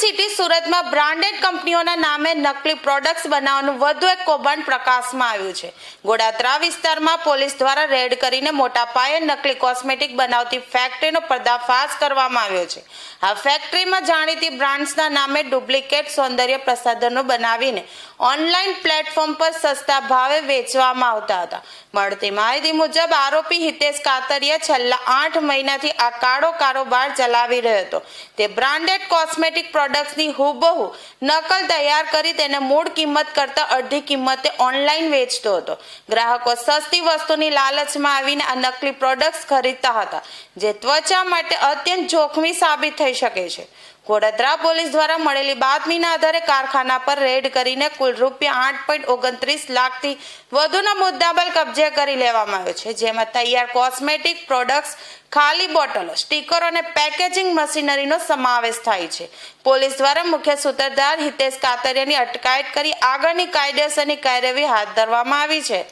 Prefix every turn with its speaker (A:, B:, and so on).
A: City સુરતમાં branded કંપનીઓના નામે નકલી પ્રોડક્ટ્સ બનાવવાનું વધુ એક કૌભાંડ પ્રકાશમાં આવ્યું છે. ગોડાત્રા વિસ્તારમાં પોલીસ દ્વારા રેડ કરીને મોટા પાયે નકલી કોસ્મેટિક બનાવતી ફેક્ટરીનો પર્દાફાશ કરવામાં આવ્યો છે. આ ફેક્ટરીમાં જાણીતી બ્રાન્ડ્સના નામે ડુપ્લિકેટ સૌંદર્ય પ્રસાધનો બનાવીને ઓનલાઈન પ્લેટફોર્મ પર સસ્તા ભાવે વેચવામાં આવતા હતા. મળતી માહિતી મુજબ આરોપી હિતેશ કાતરિયા છેલ્લા આઠ મહિનાથી આ કાળો કારોબાર ચલાવી રહ્યો હતો. તે બ્રાન્ડેડ કોસ્મેટિક પ્રોડક્ટ્સની હુબહુ નકલ તૈયાર કરી તેને મૂળ કિંમત કરતાં અડધી કિંમતે ઓનલાઈન વેચતો હતો. ગ્રાહકો સસ્તી વસ્તુની લાલચમાં આવીને આ નકલી પ્રોડક્ટ્સ ખરીદતા હતા, જે ત્વચા માટે અત્યંત જોખમી સાબિત થઈ શકે છે. વડોદરા પોલીસ દ્વારા મળેલી બાતમીના આધારે કારખાના પર રેડ કરીને કુલ રૂપિયા આઠ પોઈન્ટ ઓગણત્રીસ લાખથી વધુના મુદ્દામાલ કબજે કરી લેવામાં આવ્યો છે, જેમાં તૈયાર કોસ્મેટિક પ્રોડક્ટ્સ, ખાલી બોટલો, સ્ટીકરો અને પેકેજિંગ મશીનરીનો સમાવેશ થાય છે. પોલીસ દ્વારા મુખ્ય સૂત્રધાર હિતેશ કાતરિયાની અટકાયત કરી આગળની કાયદેસરની કાર્યવાહી હાથ ધરવામાં આવી છે.